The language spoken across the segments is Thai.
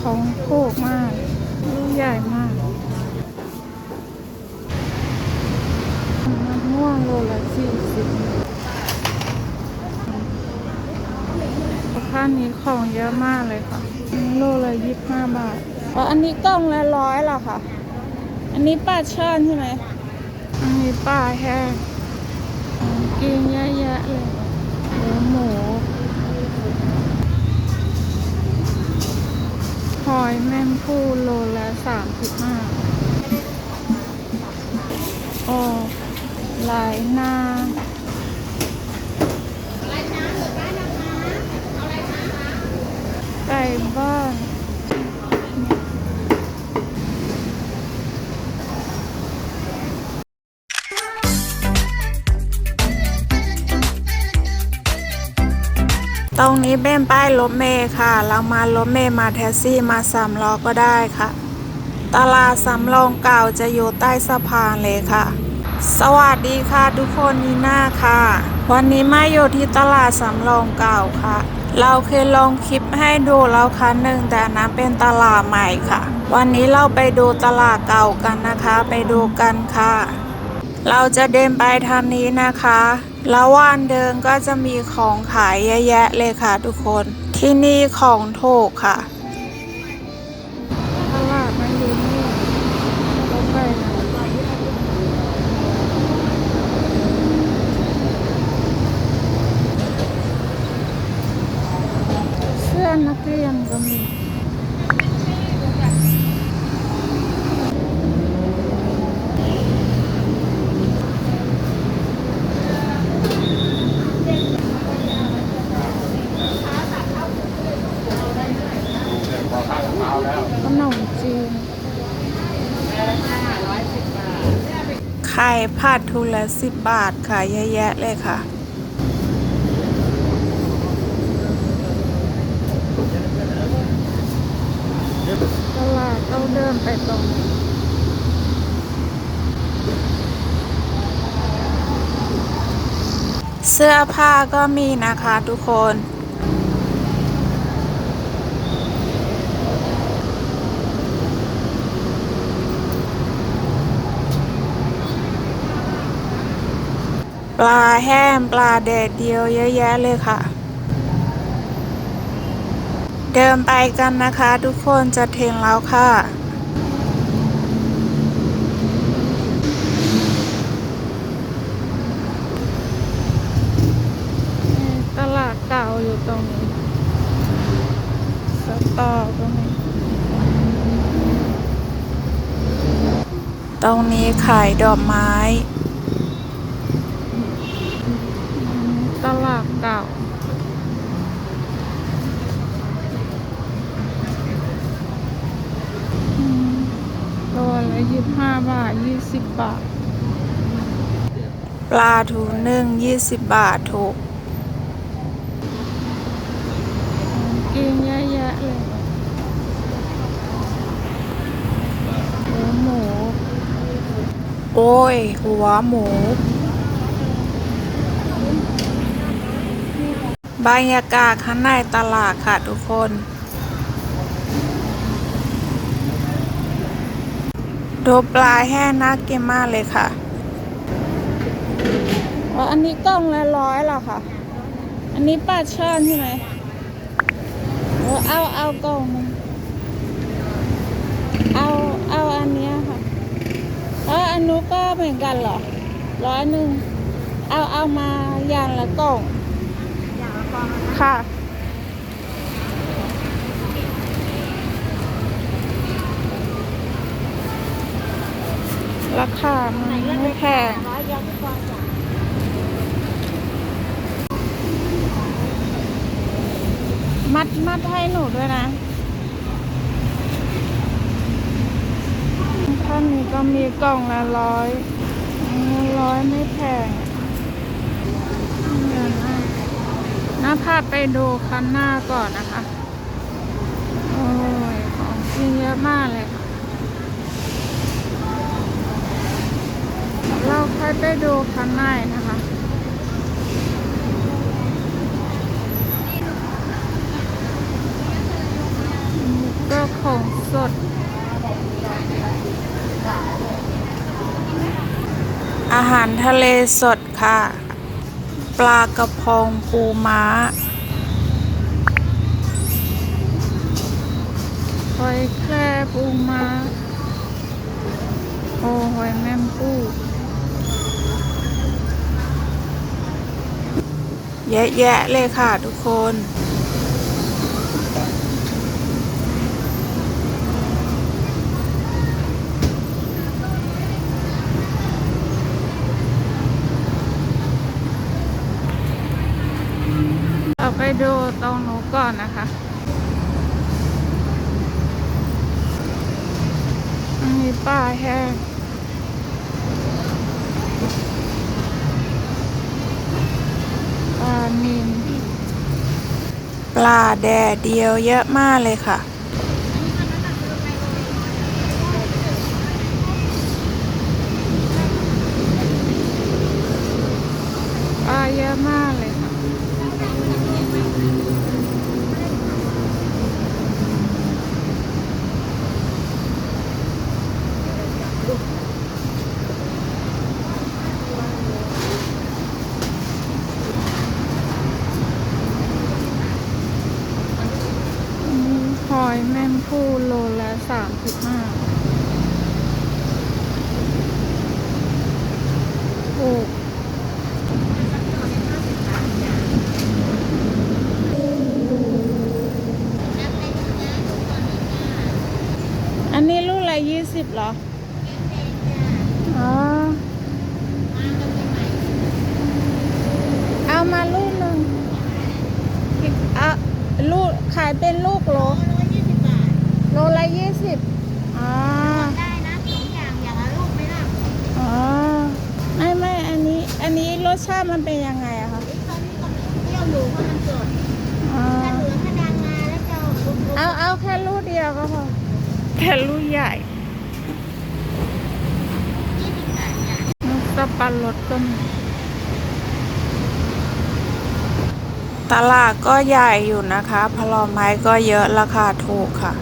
ของถูกมากลูกใหญ่มากมะม่วงโลละสี่สิบค่านี้ของเยอะมากเลยค่ะโลละยี่สิบห้าบาทอ๋ออันนี้กล่องละร้อยเหรอคะอันนี้ปลาช่อนใช่ไหมอันนี้ปลาแห้งของกินเยอะแยะเลยหมู อยแม่พูโลละสามสิบห้าโอ้หลายหน้า ตรงนี้เป็นป้ายรถเมย์ค่ะ เรามารถเมย์มาแท็กซี่มาสามล้อก็ได้ค่ะ ตลาดสำโรงเก่าจะอยู่ใต้สะพานเลยค่ะ สวัสดีค่ะทุกคนนีน่าค่ะ วันนี้มาอยู่ที่ตลาดสำโรงเก่าค่ะ เราเคยลงคลิปให้ดูแล้วครั้งหนึ่งแต่นั้นเป็นตลาดใหม่ค่ะ วันนี้เราไปดูตลาดเก่ากันนะคะ ไปดูกันค่ะ เราจะเดินไปทางนี้นะคะ ละวานเดินก็จะมีของขายเยอะแยะเลยค่ะทุกคน ที่นี่ของถูกค่ะ ตลาดมันอยู่นี่รถไฟนะเสื้อนักเรียนก็มี ขนมจีน ไข่ผัดทุละสิบบาทค่ะเยอะแยะเลยค่ะตลาดต้องเดินไปตรงนี้เสื้อผ้าก็มีนะคะทุกคน ปลาแห้งปลาแดดเดียวเยอะแยะเลยค่ะ เดินไปกันนะคะทุกคนจะถึงแล้วค่ะตลาดเก่าอยู่ตรงนี้ สตอตรงนี้ ตรงนี้ขายดอกไม้ ลาดเก่าอืมตัวละยี่สิบห้าบาทยี่สิบบาท ปลาทูนึ่งยี่สิบบาทถูกกินเยอะแยะเลยหัวหมู โอ้ย หัวหมู บรรยากาศข้างในตลาดค่ะทุกคน ดูปลาแห้งน่ากินมากเลยค่ะอ๋ออันนี้กล่องละร้อยเหรอคะอันนี้ปลาช่อนใช่ไหมเออเอาเอากล่องหนึงเอาเอาอันเนี้ยค่ะเอออันนู้นก็เหมือนกันเหรอร้อยหนึ่งเอาเอามาอย่างละกล่อง ค่ะ ราคาไม่แพงมัดมัดให้หนูด้วยนะท่านนี้ก็มีกล่องละร้อยร้อยไม่แพง น้าพาไปดูคันหน้าก่อนนะคะ โอ้ย ของจริงเยอะมากเลยค่ะ เราค่อยไปดูคันหน้านะคะก็ของสด อาหารทะเลสดค่ะ ปลากระพงปูม้าหอยแครงปูม้า โอ้หอยแมมปูแยอะแเลยค่ะทุกคน ดูตรงนู้ก่อนนะคะอันนี้ป่าแห้งปลานินปลาแดดเดียวเยอะมากเลยค่ะปลาเยอะมากเลย 嗯。 แต่ลูกใหญ่มุกสับปะรดก็มีตลาดก็ใหญ่อยู่นะคะ พลอไม้ก็เยอะราคาถูกค่ะ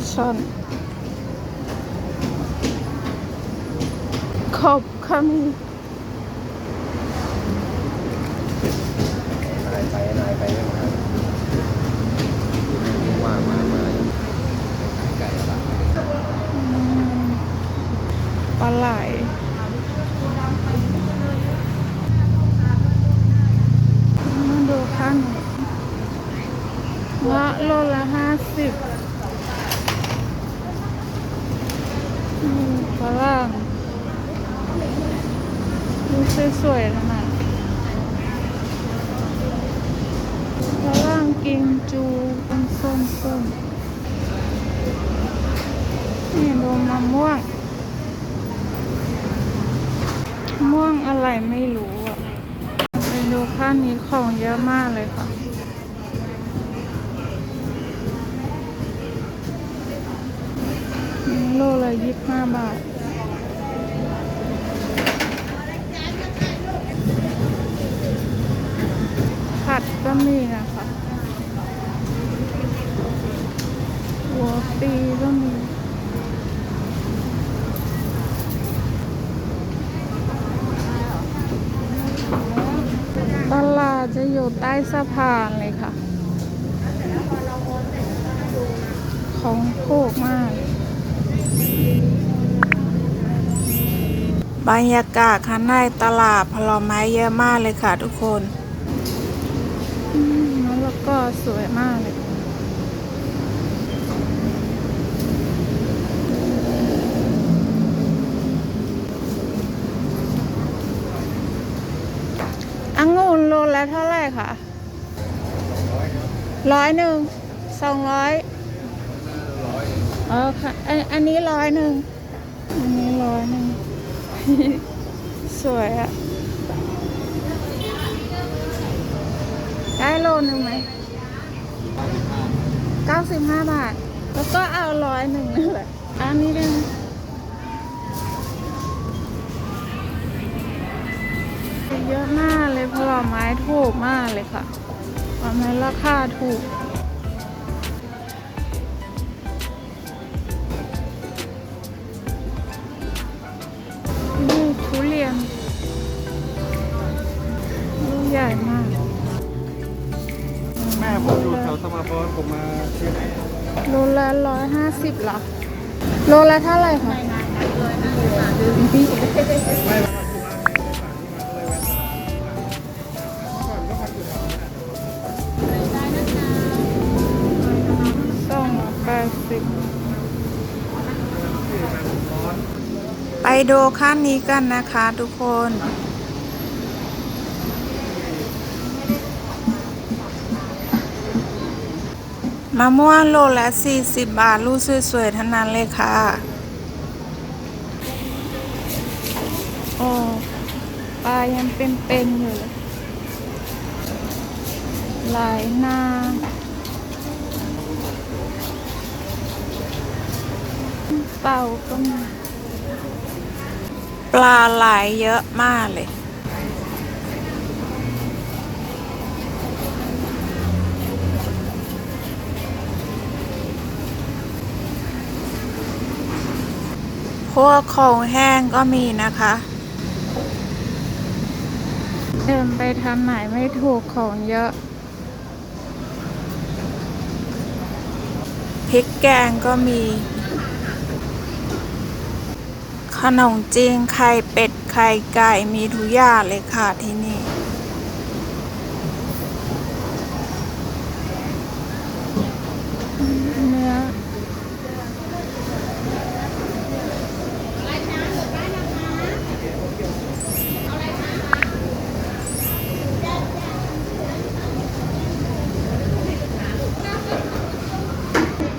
Son, come, come coming. โลเลยยี่สิบห้าบาท ผัดก็มีนะคะหัวปีก็มีตลาดจะอยู่ใต้สะพาน บรรยากาศข้างในตลาดผลไม้เยอะมากเลยค่ะทุกคนอืมแล้วก็สวยมากเลยองุ่นโลละเท่าไหร่คะร้อยหนึ่งสองร้อยเออค่ะอันอันนี้ร้อยหนึ่งอันนี้ร้อยหนึ่ง สวยอะได้โลนึงไหมเก้าสิบห้าบาท แล้วก็เอาร้อยหนึ่งนั่นแหละ อันนี้ได้ไหมเยอะมากเลยผลไม้ถูกมากเลยค่ะผลไม้ราคาถูก ลละร้อยห้าสิบหรอโลละเท่าไหร่คะสองแปดสิบไปดูขั้นนี้กันนะคะทุกคน มะม่วงโลละ 40 บาท ลูกสวยๆทั้งนั้นเลยค่ะ โอ้ปลายังเป็นๆอยู่เลยหลายหน้าเป่าก็มีปลาไหลเยอะมากเลย พวกของแห้งก็มีนะคะ เดินไปทางไหนไม่ถูกของเยอะ พริกแกงก็มี ขนมจีนไข่เป็ดไข่ไก่มีทุกอย่างเลยค่ะที่นี่ เนื้อ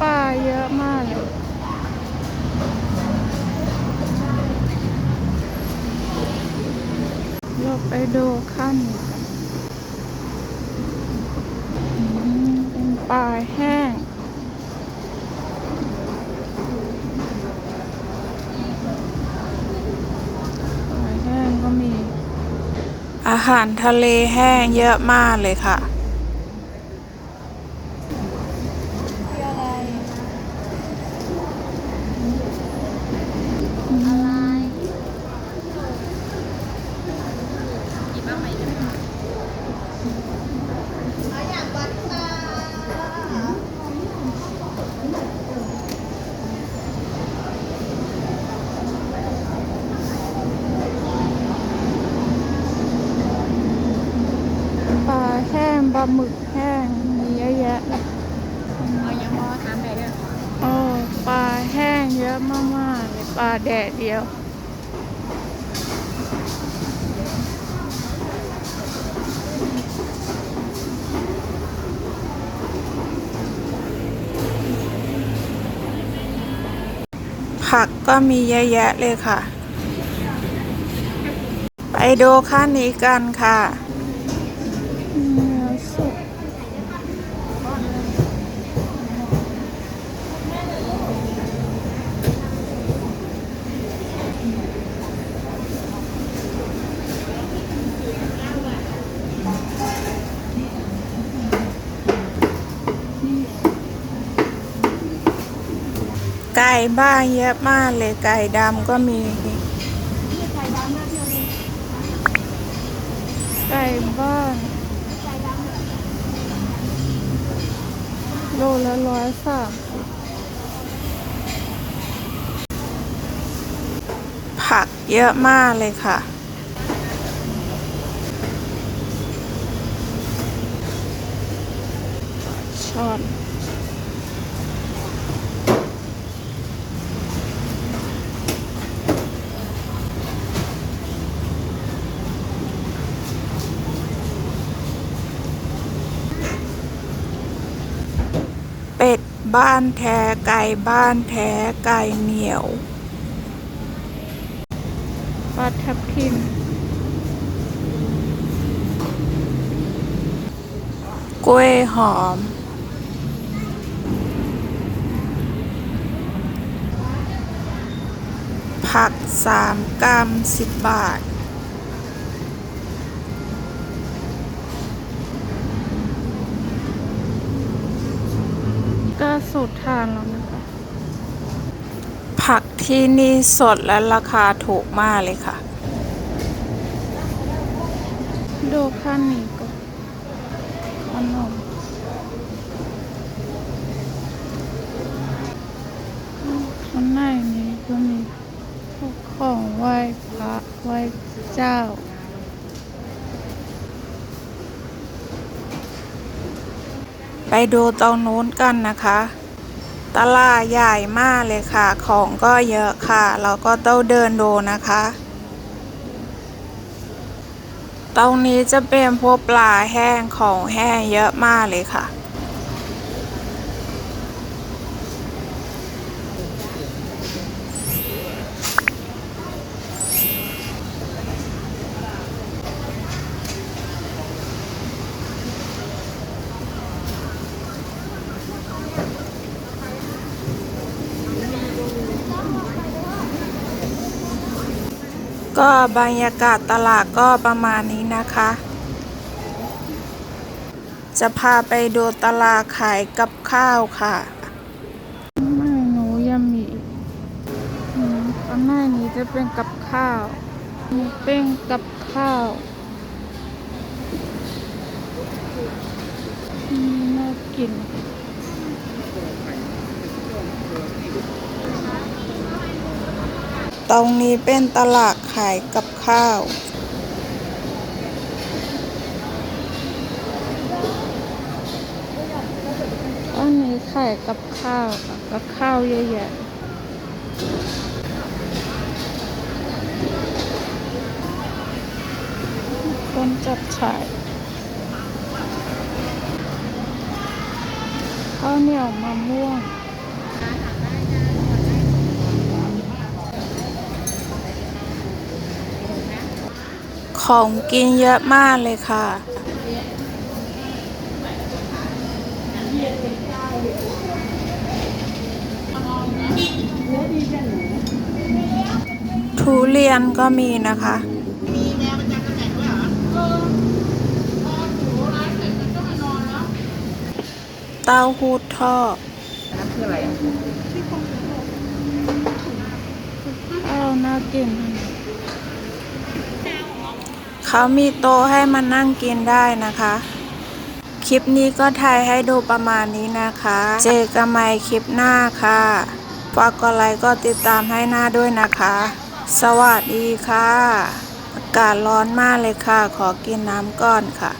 ปลาเยอะมากเลย เราไปดูขั้นเป็นปลาแห้งปลาแห้งก็มี อาหารทะเลแห้งเยอะมากเลยค่ะ อะไร ปลาแห้งปลาหมึกแห้งมีเยอะแยะเลยเอายังพอถามได้เลยโอ้ปลาแห้งเยอะมากๆเลยปลาแดดเดียวผักก็มีเยอะแยะเลยค่ะ ไปดูขั้นนี้กันค่ะ ไก่บ้างเยอะมากเลยไก่ดำก็มี ไก่บ้านโลละร้อยสามผักเยอะมากเลยค่ะ ช้อน บ้านแท้ไก่บ้านแท้ไก่เหนียวปลาทับทิมกล้วยหอม ผักสามกรัมสิบบาท ก็สุดทานแล้วนะคะ ผักที่นี่สดและราคาถูกมากเลยค่ะ ดูข้างนี้ก็ขนมข้างในนี้ก็มีพวกของไหว้พระไหว้เจ้า ไป ดูตรงนู้นกันนะคะ ตลาดใหญ่มากเลยค่ะ ของก็เยอะค่ะ เราก็ต้องเดินดูนะคะ ตรงนี้จะเป็นพวกปลาแห้งของแห้งเยอะมากเลยค่ะ ก็บรรยากาศตลาดก็ประมาณนี้นะคะ จะพาไปดูตลาดขายกับข้าวค่ะไม่หนูยังมีข้างในนี้จะเป็นกับข้าวมูเป็นกับข้าวอืมน่ากิน ตรงนี้เป็นตลาดขายกับข้าว อันนี้ขายกับข้าวกับข้าวเยอะแยะคนจับฉายข้าวเหนียวมะม่วง ของกินเยอะมากเลยค่ะ ทุเรียนก็มีนะคะเต้าหู้ทอดนั่นคืออะไรอะข้าวน่ากิน เขามีโต๊ะให้มานั่งกินได้นะคะ คลิปนี้ก็ถ่ายให้ดูประมาณนี้นะคะ เจอกันใหม่คลิปหน้าค่ะฝากกดไลค์ก็ติดตามให้หน้าด้วยนะคะ สวัสดีค่ะ อากาศร้อนมากเลยค่ะ ขอกินน้ำก่อนค่ะ